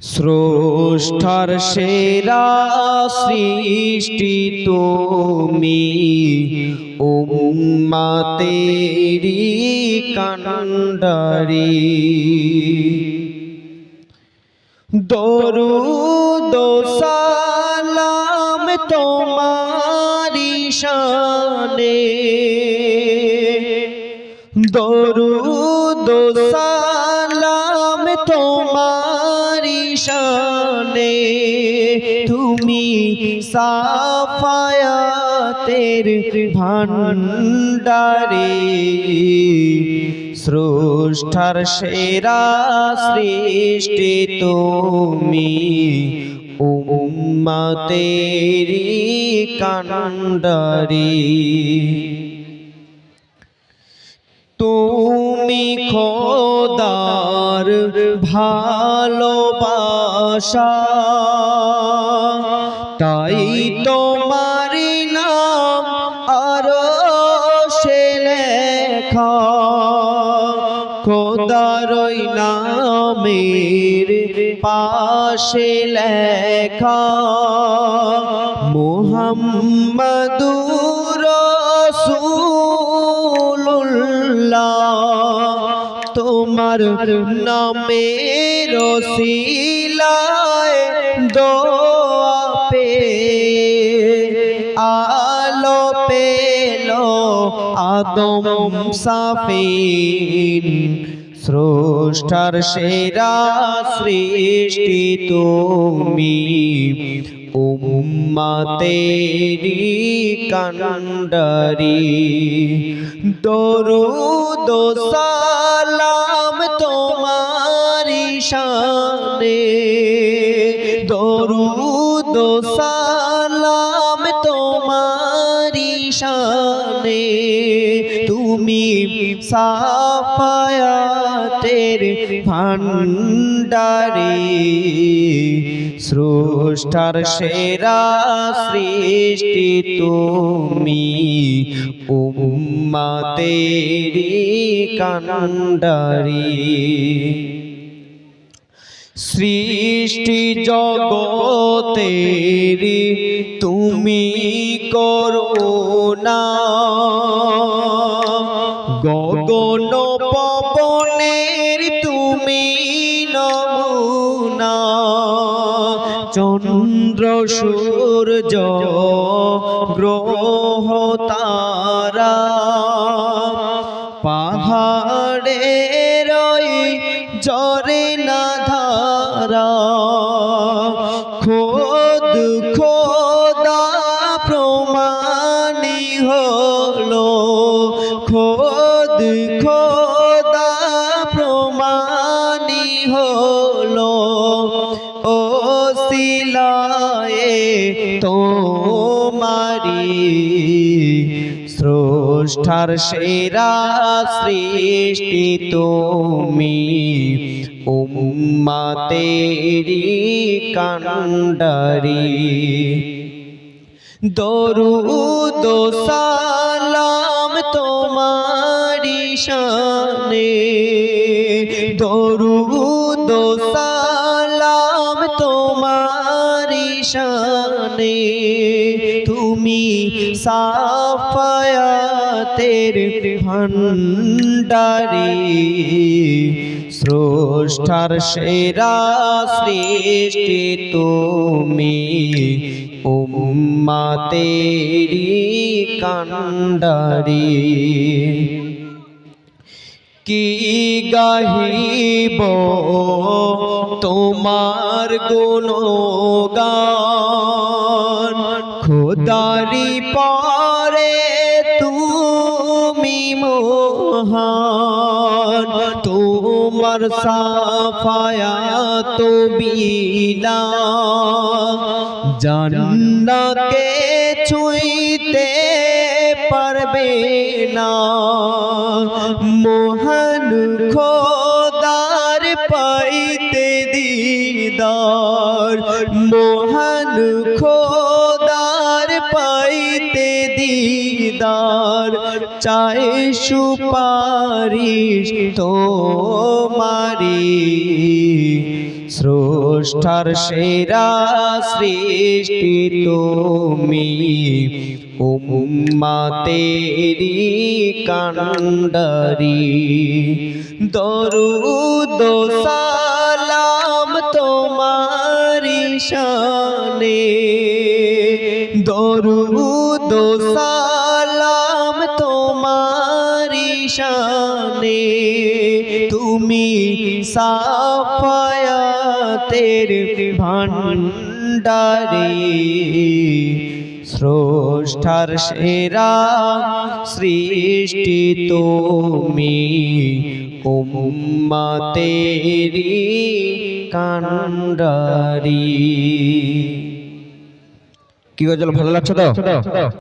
স্রষ্টার সেরা সৃষ্টি তুমি। উম্মাতেরি কান্ডারি দরুদ ও সালাম তোমারি শানে। দরুদ তুমি সাফায়াতের ভান্ডারে স্রষ্টার সেরা সৃষ্টি তুমি উম্মাতেরি কান্ডারি তুমি খোদার ভালোবাসা। তাই তোমার নাম আরও সে লেখা। খোদার ওই নামের পাশে লেখা। মুহাম্মাদুর রাসূলুল্লাহ, তোমার নামের রসিলায় দোয়া পে আলো পেল আদম সাফিন। স্রষ্টার সেরা সৃষ্টি তুমি উম্মাতেরি কান্ডারি দরুদ ও শানে দরুদ সালাম তোমারি শানে। তুমি সাফায়াতের ভান্ডারে স্রষ্টার সেরা সৃষ্টি তুমি। উম্মাতেরি কান্ডারি সৃষ্টি জগতেরি তুমি করুণা। গগন পবনের তুমি নমুনা। চন্দ্র, সূর্য, গ্রহ, তারা। পাহাড়ের ওই জরে হলো খোদ খোদা প্রমাণী হলো। ও সিলায়ে তোমারি স্রষ্টার সেরা সৃষ্টি তুমি। উম্মাতেরি কান্ডারি দরুদ সালাম তোমারি শানে। দরুদ সালাম তোমারি শানে। তুমি সাফায়াতের ভান্ডারি স্রষ্টার সেরা সৃষ্টি তুমি। উম্মাতেরি কান্ডারি কি গাহিব তোমার গুণগান? খোদারি পরে তুমি মহান। তোমার সাফায়াত বিনা। জান্নাকে ছুঁইতে পারবে না। মোহন খোদার পাইতে দিদার। মোহন খোদার পাইতে দিদার। চাই সুপারিশ তোমারি স্রোত স্রষ্টার সেরা সৃষ্টি তুমি। উম্মাতেরি কান্ডারি দরুদ ও সালাম তোমারি শানে। দরুদ সালাম তোমারি শানে। তুমি সাফায়াতের ভান্ডারে স্রষ্টার সেরা সৃষ্টি তুমি। উম্মাতেরি কান্ডারি কি গজল ভালো লাগছে তো?